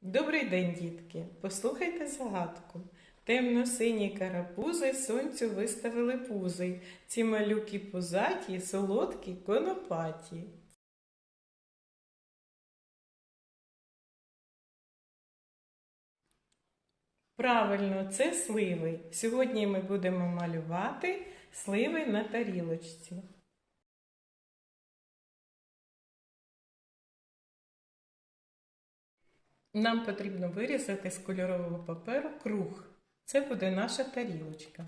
Добрий день, дітки! Послухайте загадку. Темно-сині карапузи сонцю виставили пузи. Ці малюки пузаті, солодкі, конопаті. Правильно, це сливи. Сьогодні ми будемо малювати сливи на тарілочці. Нам потрібно вирізати з кольорового паперу круг. Це буде наша тарілочка.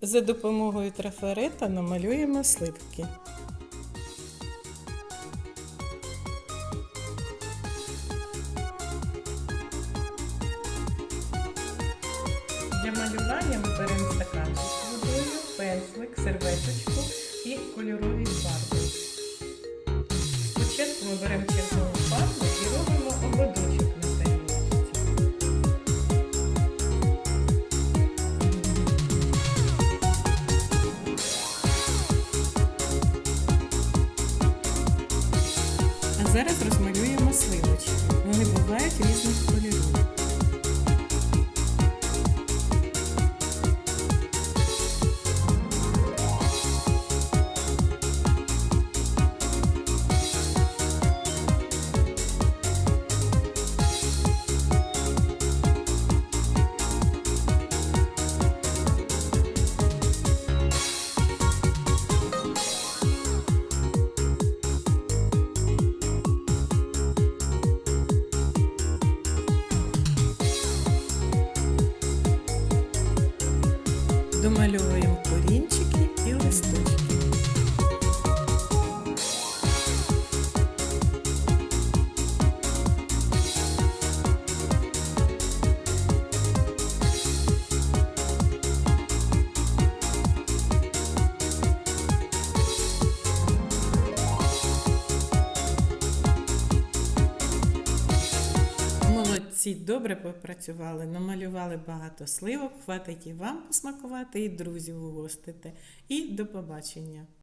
За допомогою трафарета намалюємо сливки. Для малювання ми беремо стаканчик з водою, пензлик, серветочку ми беремо червону фарбу і робимо ободочок на тарілочці. А зараз розмалюємо сливочки. Домальовуємо корінчики і листочки. Молодці, добре попрацювали, намалювали багато сливок, хватить і вам посмакувати, і друзів угостити. І до побачення!